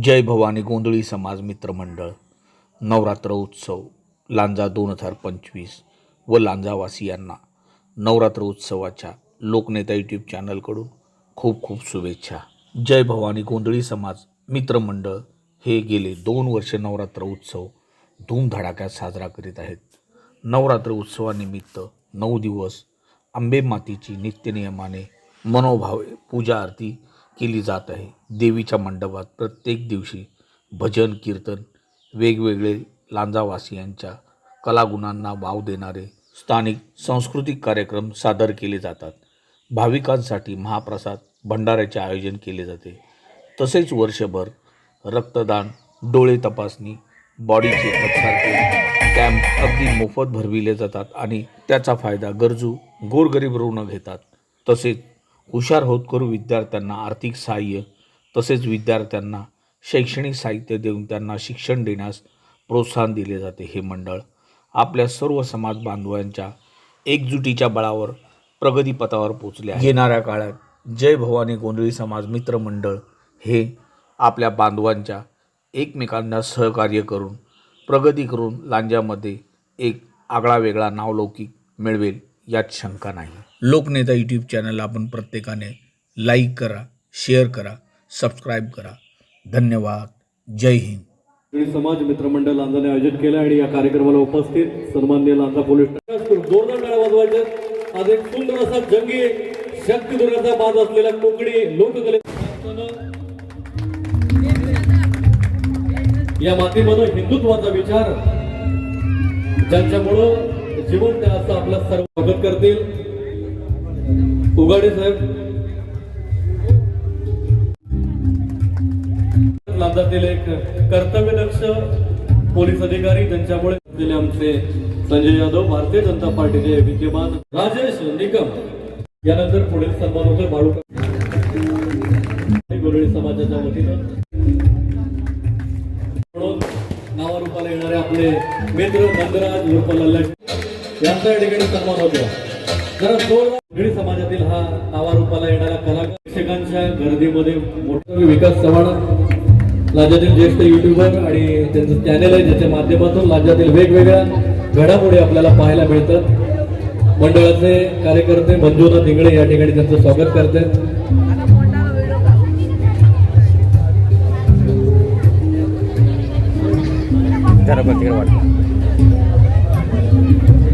जय भवानी गोंधळी समाज मित्रमंडळ नवरात्र उत्सव लांजा दोन हजार पंचवीस व लांजावासियांना नवरात्र उत्सवाच्या लोकनेता यूट्यूब चॅनलकडून खूप खूप शुभेच्छा. जय भवानी गोंधळी समाज मित्रमंडळ हे गेले दोन वर्षे नवरात्र उत्सव धूमधडाक्यात साजरा करीत आहेत. नवरात्र उत्सवानिमित्त नऊ दिवस आंबे मातीची नित्यनियमाने मनोभावे पूजा आरती केली जात आहे. देवीच्या मंडपात प्रत्येक दिवशी भजन कीर्तन वेगवेगळे लांजावासियांच्या कलागुणांना वाव देणारे स्थानिक सांस्कृतिक कार्यक्रम सादर केले जातात. भाविकांसाठी महाप्रसाद भंडाऱ्याचे आयोजन केले जाते. तसेच वर्षभर रक्तदान डोळे तपासणी बॉडीचे चेकअपसारखे कॅम्प अगदी मोफत भरविले जातात आणि त्याचा फायदा गरजू गोरगरीब रुग्ण घेतात. तसेच हुशार होत करू विद्यार्थ्यांना आर्थिक सहाय्य तसेच विद्यार्थ्यांना शैक्षणिक साहित्य देऊन त्यांना शिक्षण देण्यास प्रोत्साहन दिले जाते हे मंडळ आपल्या सर्व समाज बांधवांच्या एकजुटीच्या बळावर प्रगतीपथावर पोचले येणाऱ्या काळात जय भवानी गोंधळी समाज मित्र मंडळ हे आपल्या बांधवांच्या एकमेकांना सहकार्य करून प्रगती करून लांजामध्ये एक आगळा वेगळा नावलौकिक मिळवेल. यात शंका नाही. लोकनेता यूट्यूब चॅनल आपण प्रत्येकाने लाईक करा शेअर करा सबस्क्राईब करा. धन्यवाद. जय हिंद. आणि समाज मित्रमंडळ लांजाने आयोजित केलं आणि या कार्यक्रमाला उपस्थित सन्मान्य लांजा पोलीस जोरदार टाळ्या वाजवायचे आज एक सुंदर असा जंगी शक्ती दुर्गाचा बाज असलेला कोकणी लोककले या मातीमधून हिंदुत्वाचा विचार ज्यांच्यामुळं जीवन त्या असं आपलं सर्व स्वागत करतील. उगाडे साहेब. लांजातील एक कर्तव्यदक्ष पोलीस अधिकारी त्यांच्यामुळे दिले आमचे. संजय यादव भारतीय जनता पार्टीचे विद्यमान राजेश निकम. यानंतर पुढील सन्मान होते बाळू गोरळी समाजाच्या वतीनं. म्हणून नावारूपाला येणारे आपले मित्र नंदराज उर्फ लल्लट यांचा या ठिकाणी सन्मान होतो. जरा जोरदार समाजातील हा नावारूपाला येणारा कलाकार शिक्षकांच्या गर्दीमध्ये मोठा विकास चव्हाण राज्यातील ज्येष्ठ युट्यूबर आणि त्यांचं चॅनेल आहे ज्याच्या माध्यमातून राज्यातील वेगवेगळ्या घडामोडी आपल्याला पाहायला मिळतात. मंडळाचे कार्यकर्ते मंजुनाथ इंगळे या ठिकाणी त्यांचं स्वागत करतात.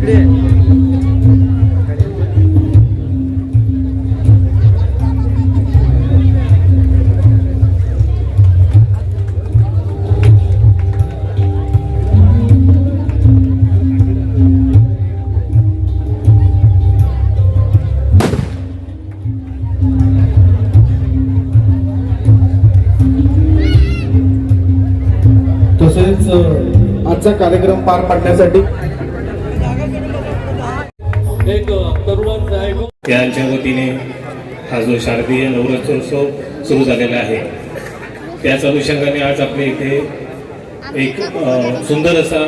तसेच आजचा कार्यक्रम पार पाडण्यासाठी एक आहे त्यांच्या वतीने हा जो शारदीय नवरात्रोत्सव सुरू झालेला आहे त्याच अनुषंगाने आज आपल्या इथे एक सुंदर असा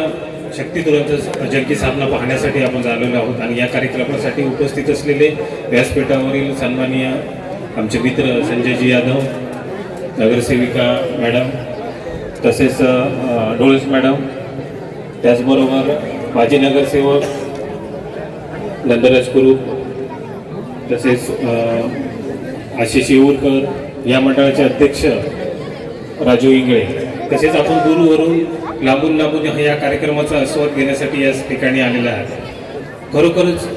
शक्तिदुरांचा जंगी सामना पाहण्यासाठी आपण झालेलो आहोत आणि या कार्यक्रमासाठी उपस्थित असलेले व्यासपीठावरील सन्माननीय आमचे मित्र संजयजी यादव नगरसेविका मॅडम तसेच डोळस मॅडम त्याचबरोबर माजी नगरसेवक नंदराज कुरूप तसेच आशिष येऊरकर या मंडळाचे अध्यक्ष राजू इंगळे. तसेच आपण दूरवरून लांबून लांबून या कार्यक्रमाचा आस्वाद घेण्यासाठी या ठिकाणी आलेला आहे. खरोखरच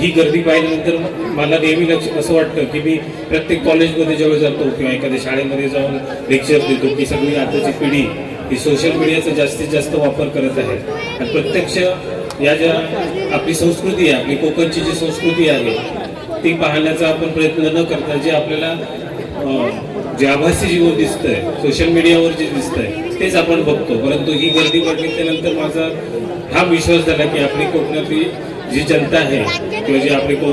ही गर्दी पाहिल्यानंतर मला नेहमी लक्ष असं वाटतं की मी प्रत्येक कॉलेजमध्ये जेव्हा जातो किंवा एखाद्या शाळेमध्ये जाऊन लेक्चर देतो की सगळी आताची पिढी ही सोशल मीडियाचा जास्तीत जास्त वापर करत आहे. आणि प्रत्यक्ष या ज्या आपली संस्कृती आहे आपली कोकणची जी संस्कृती आहे ती पाहण्याचा आपण प्रयत्न न करता जे आपल्याला जे आभासी जीवन दिसतंय सोशल मीडियावर जे दिसतंय तेच आपण बघतो. परंतु ही गर्दी त्यानंतर माझा हा विश्वास झाला की आपली कोकणातली जी जनता आहे किंवा जे आपले को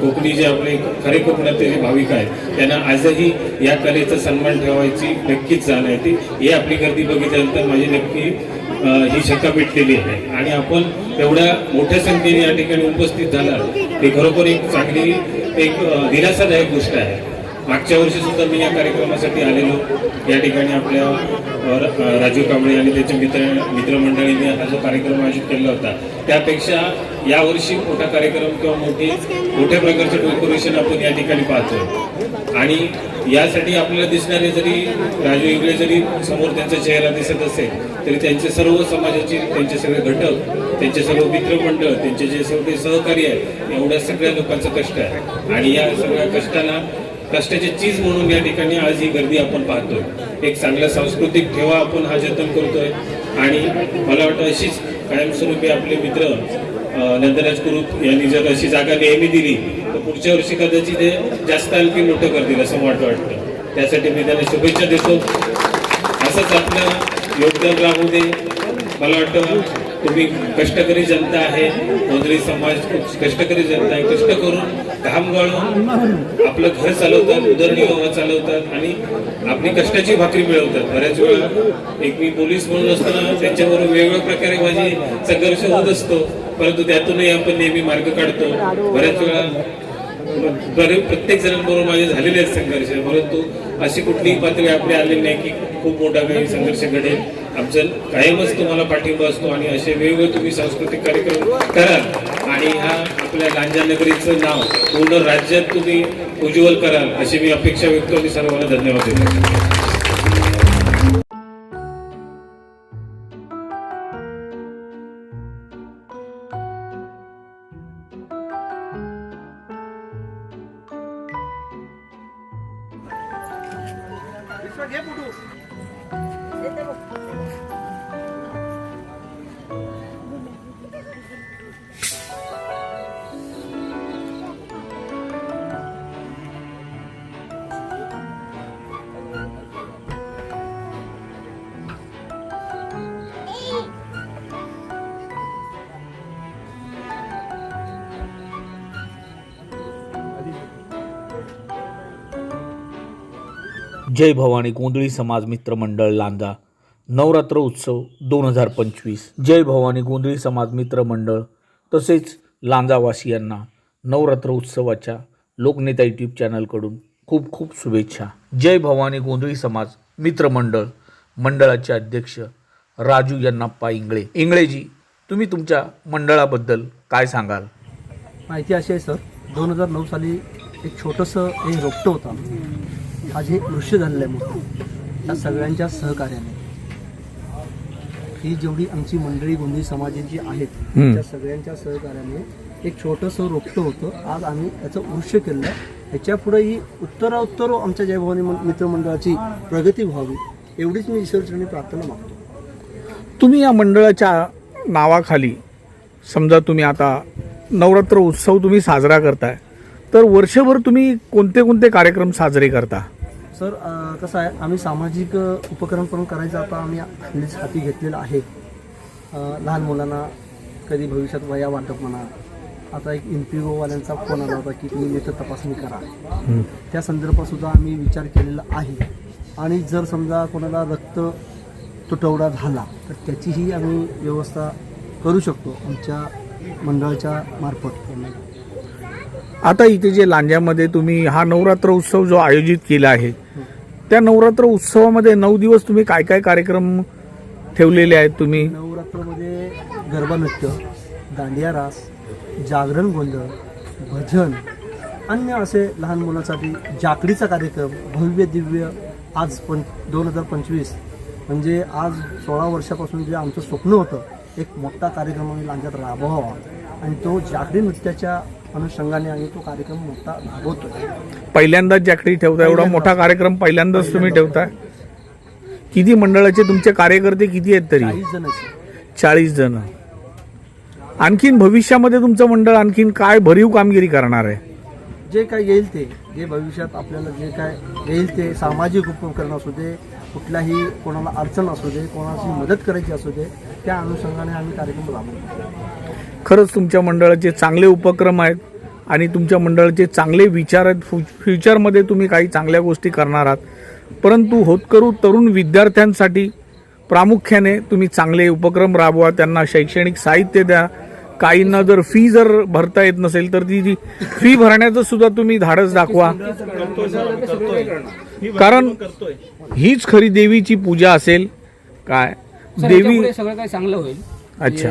कोकणी जे आपले खरे कोकणातले जे भाविक आहेत त्यांना आजही या कलेचा सन्मान ठेवायची नक्कीच जाण आहे ती. ही आपली गर्दी बघितल्यानंतर माझी नक्की ही शंका मिटलेली आहे. आणि आपण तेवढ्या मोठ्या संख्येने या ठिकाणी उपस्थित झाला ही खरोखर एक चांगली एक दिलासादायक गोष्ट आहे. मागच्या वर्षी सुद्धा मी या कार्यक्रमासाठी आलेलो. या ठिकाणी आपल्या राजीव कांबळे आणि त्याच्या मित्र मित्रमंडळीने हा जो कार्यक्रम आयोजित केला होता. त्यापेक्षा यावर्षी मोठा कार्यक्रम किंवा मोठी मोठ्या प्रकारचे डेकोरेशन आपण या ठिकाणी पाहतो आणि यासाठी आपल्याला दिसणारे जरी राजू इंगळे जरी समोर त्यांचा चेहरा दिसत असेल तरी त्यांचे सर्व समाजाचे त्यांचे सगळे घटक त्यांचे सर्व मित्रमंडळ त्यांचे जे सगळे सहकारी आहेत एवढ्या सगळ्या लोकांचं कष्ट आहे. आणि या सगळ्या कष्टाला कष्टाची चीज म्हणून या ठिकाणी आज ही गर्दी आपण पाहतोय. एक चांगला सांस्कृतिक ठेवा आपण हा जतन करतोय. आणि मला वाटतं अशीच कायमस्वरूपी आपले मित्र नंदराज कुरुप यांनी जर अशी जागा नेहमी दिली तर पुढच्या वर्षी कदाचित ते जास्त आणखी मोठं करतील असं वाटतं वाटतं. त्यासाठी मी त्यांना शुभेच्छा देतो. असंच आपलं योगदान राहू दे. मला वाटतं तुम्ही कष्टकरी जनता आहे गोंधळी समाज खूप कष्टकरी जनता आहे कष्ट करून घाम गाळून आपलं घर चालवतात उदरनिर्वाह चालवतात आणि आपली कष्टाची भाकरी मिळवतात. बऱ्याच वेळा एक मी पोलीस म्हणून असताना त्यांच्यावर वेगवेगळ्या प्रकारे माझी संघर्ष होत असतो परंतु त्यातूनही आपण नेहमी मार्ग काढतो. बऱ्याच वेळा बरे प्रत्येक जणांबरोबर माझे झालेले आहेत संघर्ष. परंतु अशी कुठलीही पातळी आपली आलेली नाही की खूप मोठा काही संघर्ष घडेल. आमचं कायमच तुम्हाला पाठिंबा असतो आणि असे वेगवेगळे तुम्ही सांस्कृतिक कार्यक्रम कराल आणि हा आपल्या लांजा नगरीचं नाव पूर्ण राज्यात तुम्ही उज्ज्वल कराल अशी मी अपेक्षा व्यक्त आणि सर्वांना धन्यवाद देतो. हे जय भवानी गोंधळी समाज मित्र मंडळ लांजा. नवरात्र उत्सव दोन हजार पंचवीस. जय भवानी गोंधळी समाज मित्र मंडळ. तसेच लांजावासियांना नवरात्र उत्सवाच्या लोकनेता यूट्यूब चॅनलकडून खूप खूप शुभेच्छा. जय भवानी गोंधळी समाज मित्र मंडळ मंडळाचे अध्यक्ष राजू यन्नाप्पा इंगळे. इंगळेजी तुम्ही तुमच्या मंडळाबद्दल काय सांगाल? माहिती अशी आहे सर दोन हजार नऊ साली एक छोटंसं हे रोपटं होतं आज हे दृश्य झालेलं आहे मोठं. या सगळ्यांच्या सहकार्याने. ही जेवढी आमची मंडळी गोंदी समाजाची आहेत त्या सगळ्यांच्या सहकार्याने एक छोटंसं रोपटं होतं. आज आम्ही याचं वृक्ष केलं. ह्याच्या पुढे ही उत्तरोत्तर आमच्या जयभवानी मित्रमंडळाची प्रगती व्हावी एवढीच मी ईश्वरचरणी प्रार्थना मागतो. तुम्ही या मंडळाच्या नावाखाली समजा तुम्ही आता नवरात्र उत्सव तुम्ही साजरा करताय तर वर्षभर तुम्ही कोणते कोणते कार्यक्रम साजरे करता? सर कसं आहे आम्ही सामाजिक उपक्रम पण करायचं आता आम्ही हल्लीच हाती घेतलेलं आहे. लहान मुलांना कधी भविष्यात वया वाटप म्हणा. आता एक ओवाल्यांचा फोन आला होता की तुम्ही नेत्र तपासणी करा. त्या संदर्भात सुद्धा आम्ही विचार केलेला आहे. आणि जर समजा कोणाला रक्त तुटवडा झाला तर त्याचीही आम्ही व्यवस्था करू शकतो आमच्या मंडळाच्या मार्फत. आता इथे जे लांज्यामध्ये तुम्ही हा नवरात्र उत्सव जो आयोजित केला आहे त्या नवरात्र उत्सवामध्ये नऊ दिवस तुम्ही काय काय कार्यक्रम ठेवलेले आहेत तुम्ही? नवरात्रमध्ये गरबा नृत्य दांडिया रास जागरण गोंधळ भजन अन्य असे लहान मुलांसाठी जाकडीचा कार्यक्रम भव्य दिव्य आज पं दोन हजार पंचवीस. म्हणजे आज सोळा वर्षापासून जे आमचं स्वप्न होतं एक मोठा कार्यक्रम आम्ही लांजात राबवावा. आणि तो जागरी नृत्याच्या अनुषंगाने आम्ही तो कार्यक्रम मोठा राबवतोय पहिल्यांदाच जॅकडी ठेवता एवढा. मोठा कार्यक्रम पहिल्यांदाच तुम्ही ठेवताय? किती मंडळाचे तुमचे कार्यकर्ते किती आहेत तरी? चाळीस जण आणखीन भविष्यामध्ये तुमचं मंडळ आणखीन काय भरीव कामगिरी करणार आहे? जे काय येईल ते जे भविष्यात आपल्याला जे काय येईल ते सामाजिक उपक्रम असू दे कुठल्याही कोणाला अडचण असू दे कोणाची मदत करायची असू दे त्या अनुषंगाने आम्ही कार्यक्रम राबवतो. खरंच तुमच्या मंडळाचे चांगले उपक्रम आहेत आणि तुमच्या मंडळाचे चांगले विचार आहेत. फ्यु फ्युचरमध्ये तुम्ही काही चांगल्या गोष्टी करणार आहात. परंतु होतकरू तरुण विद्यार्थ्यांसाठी प्रामुख्याने तुम्ही चांगले उपक्रम राबवा त्यांना शैक्षणिक साहित्य द्या. काहींना जर फी जर भरता येत नसेल तर ती फी भरण्याचं सुद्धा तुम्ही धाडस दाखवा. कारण हीच खरी देवीची पूजा असेल. काय? देवी सगळं काही चांगलं होईल. अच्छा.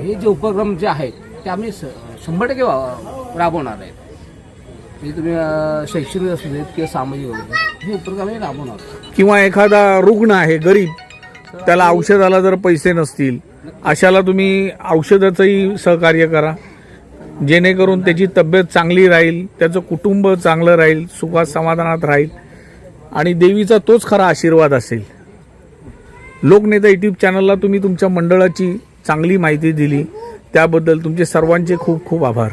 हे जे उपक्रम जे आहेत ते आम्ही शंभर टक्के राबवणार आहेत. म्हणजे तुम्ही शैक्षणिक असू देत किंवा सामाजिक असू हे उपक्रम आम्ही राबवणार किंवा एखादा रुग्ण आहे गरीब त्याला औषधाला जर पैसे नसतील अशाला तुम्ही औषधाचंही सहकार्य करा. जेणेकरून त्याची तब्येत चांगली राहील त्याचं कुटुंब चांगलं राहील सुखात समाधानात राहील आणि देवीचा तोच खरा आशीर्वाद असेल. लोकनेता यूट्यूब चॅनलला तुम्ही तुमच्या मंडळाची चांगली माहिती दिली. त्याबद्दल तुमचे सर्वांचे खूप खूप आभार.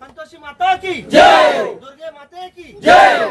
संतोषी माता की जय! दुर्गे माते की जय!